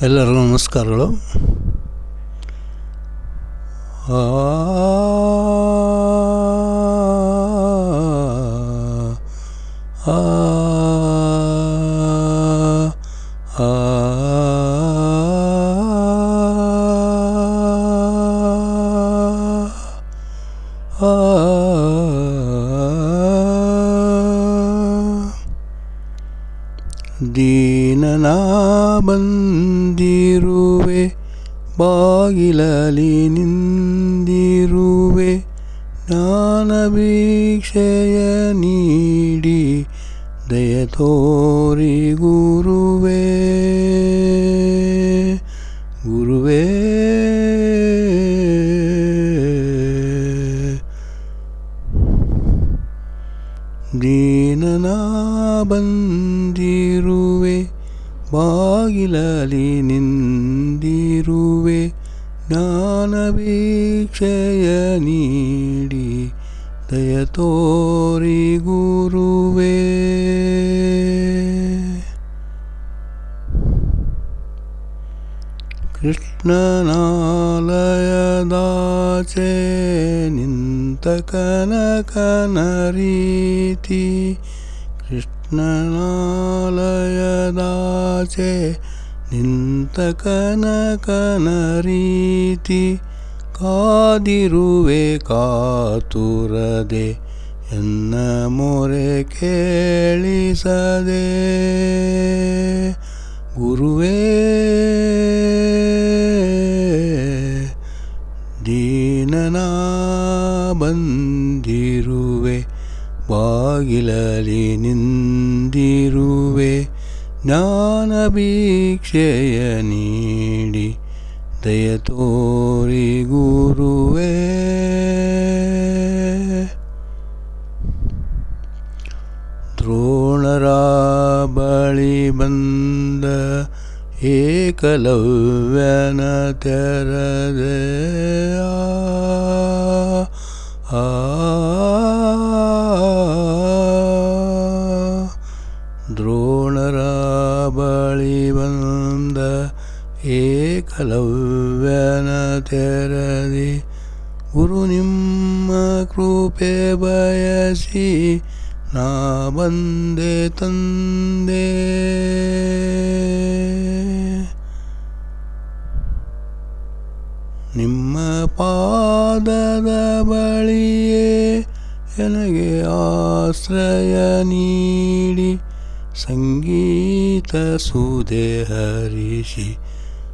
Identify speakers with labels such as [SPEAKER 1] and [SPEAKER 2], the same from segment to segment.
[SPEAKER 1] ಎಲ್ಲರಿಗೂ ನಮಸ್ಕಾರಗಳು ಆ, ದೀನನ ಬಂದಿರುವೆ ಬಾಗಿಲಲಿ ನಿಂದಿರುವೆ. ನಾನ ಭಿಕ್ಷೆಯ ನೀಡಿ ದಯ ತೋರಿ ಗುರುವೇ. ದೀನನ ಬಂದಿರುವೆ? ಬಾಗಿಲಲಿ ನಿಂದಿರುವೆ. ಜ್ಞಾನ ಭಿಕ್ಷೆಯ ನೀಡಿ ದಯ ತೋರಿ ಗುರುವೇ ಕೃಷ್ಣನಾಲಯದಾಚೆ ನಿಂತ ಕನಕನ ರೀತಿ ಕೃಷ್ಣನಾಲಯದಾಚೆ ನಿಂತ ಕನಕನ ರೀತಿ ಕಾದಿರುವೆ ಕಾತುರದೆ ಎನ್ನ ಮೊರೆ ಕೇಳಿಸದೆ. ಗುರುವೇ ಬಾಗಿಲಲಿ ನಿಂದಿರುವೆ ಜ್ಞಾನ ಭೀಕ್ಷೆಯ ನೀಡಿ ದಯ ತೋರಿ ಗುರುವೇ. ದ್ರೋಣರ ಬಳಿ ಬಂದ ಏಕಲವ್ಯನ ತೆರದೆ. ಆ, ಏಕಲವ್ಯನ ತೆರದಿ ಗುರು ನಿಮ್ಮ ಕೃಪೆ ಬಯಸಿ ನಾ ಬಂದೆ ತಂದೆ. ನಿಮ್ಮ ಪಾದದ ಬಳಿಯೇ ನನಗೆ ಆಶ್ರಯ ನೀಡಿ, ಸಂಗೀತ ಸುದೆ ಹರಿಸಿ.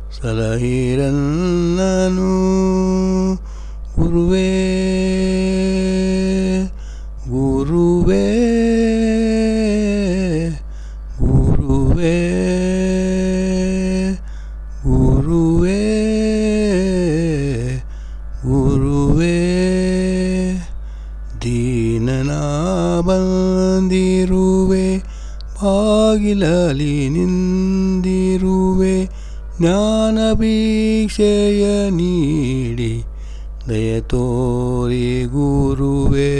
[SPEAKER 1] ಸಲಹಿರನ್ನನು ಗುರುವೇ ಗುರುವೇ ಗುರುವೇ ಗುರುವೇ ಗುರುವೇ ದೀನನ ಬಂದಿರುವೆ ಬಾಗಿಲಲಿ ನಿಂದಿರುವೆ ಜ್ಞಾನ ಭಿಕ್ಷೆಯ ನೀಡಿ ದಯ ತೋರಿ ಗುರುವೇ